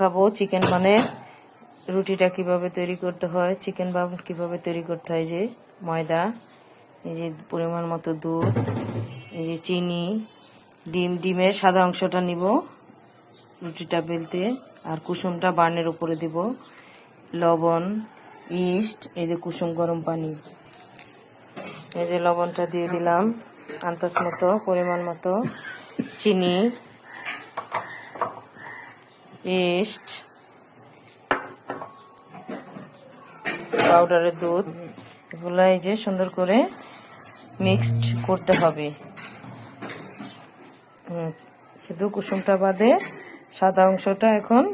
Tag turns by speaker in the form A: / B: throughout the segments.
A: খাব চিকেন মানে রুটিটা কীভাবে তৈরি করতে হয় চিকেন বান কীভাবে তৈরি করতে হয় যে ময়দা, এই যে পরিমাণ মতো দুধ, এই যে চিনি, ডিম, ডিমের সাদা অংশটা নিব, রুটিটা বেলতে, আর কুসুমটা বার্নের উপরে দিব, লবণ, ইস্ট, এই যে কুসুম গরম পানি। এই যে লবণটা দিয়ে দিলাম, আন্দাজ মতো, পরিমাণ মতো, চিনি ইস্ট। পাউডারের দুধ। এগুলো এই যে সুন্দর করে মিক্সড করতে হবে। শুধু কুসুমটা বাদে সাদা অংশটা এখন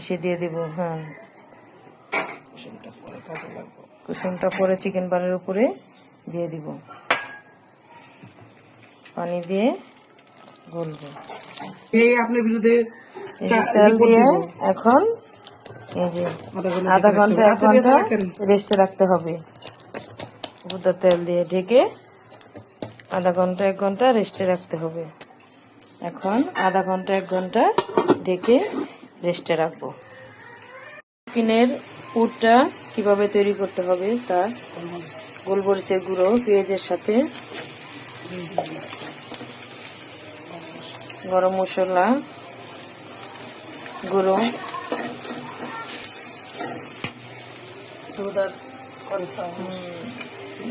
A: এসে দিয়ে দিব হ্যাঁ। কুসুমটা পরে চিকেন বারের উপরে দিয়ে দিব। পানি দিয়ে গলবে।
B: এই আপনার বিরুদ্ধে
A: তেল দিয়ে এখন এই যে আধা ঘণ্টা এক ঘণ্টা রেস্টে রাখতে হবে। উপরটা তেল দিয়ে ঢেকে আধা ঘণ্টা এক ঘণ্টা রেস্টে রাখতে হবে। এখন আধা ঘণ্টা এক ঘণ্টা ঢেকে রেস্টে রাখব। চিকেনের পুরটা কীভাবে তৈরি করতে হবে তা গোলমরিচের গুঁড়ো পেঁয়াজের সাথে গরম মশলা গুঁড়ো।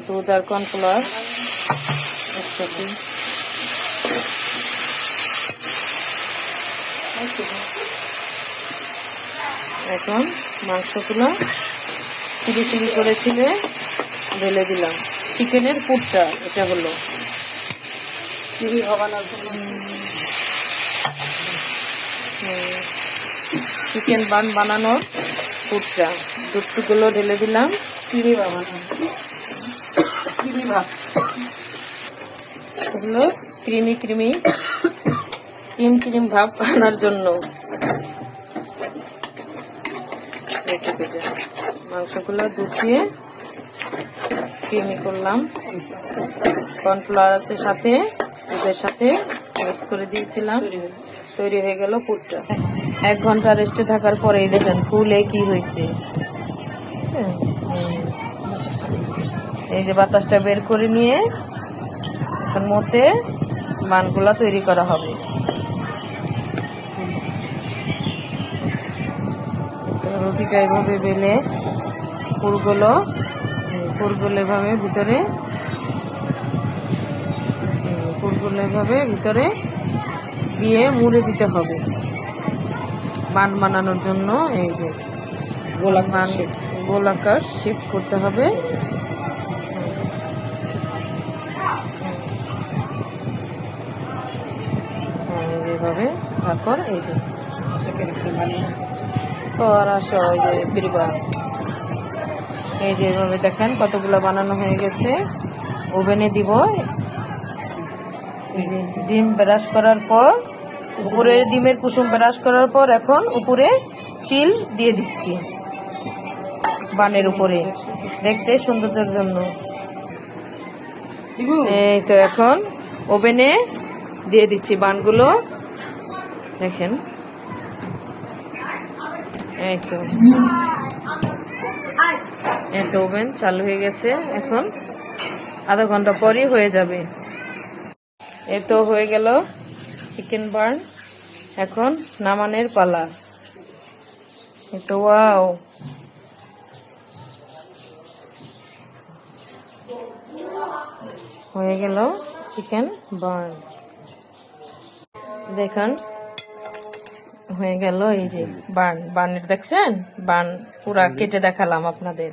A: দুধ আর কর্নফ্লাওয়ার একসাথে এখন মাংসগুলো চিলি চিলি করে ছিলে ঢেলে দিলাম। চিকেনের পুরটা এটা হলো।
B: চিনি হবানোর জন্য।
A: চিকেন বান বানানোর পুরটা। দুধটুকুলো ঢেলে দিলাম।
B: চিনি বাবানো চিনি ভাব
A: এগুলো ক্রিমি ক্রিমি ক্রিম ক্রিম ভাব আনার জন্য। মাংসগুলো দুধিয়ে ক্রিমি করলাম। কর্নফ্লাওয়ার আছে সাথে দুধের সাথে মিক্স করে দিয়েছিলাম। তৈরি হয়ে গেল পুরটা এক ঘণ্টা রেস্টে থাকার পরেই দেখেন ফুলে কি হয়েছে। এই যে বাতাসটা বের করে নিয়ে এখন মতে বানগুলা তৈরি করা হবে রুটিটা এভাবে বেলে পুরগুলো পুরগুলো এভাবে ভিতরে, পুরগুলো এভাবে ভিতরে দিয়ে মুড়ে দিতে হবে। বান বানানোর জন্য এই যে বান গোলাকার শেপ করতে হবে। হ্যাঁ, এই যে এভাবে। তারপর এই যে তো আর আসো এই যে এই যে এভাবে দেখেন কতগুলো বানানো হয়ে গেছে। ওভেনে দিব যে ডিম ব্রাশ করার পর উপরে ডিমের কুসুম ব্রাশ করার পর এখন উপরে তিল দিয়ে দিচ্ছি। বানের উপরে। দেখতে সৌন্দর্যের জন্য। এই তো এখন ওভেনে দিয়ে দিচ্ছি বানগুলো। দেখেন। এই তো। এই তো ওভেন চালু হয়ে গেছে। এখন আধা ঘণ্টা পরই হয়ে যাবে। এই তো হয়ে গেল চিকেন বার্ন এখন নামানের পালা। এই তো ওয়াও হয়ে গেল চিকেন বার্ন দেখুন হয়ে গেল এই যে বার্ন বার্নের দেখছেন? বার্ন পুরা কেটে দেখালাম আপনাদের।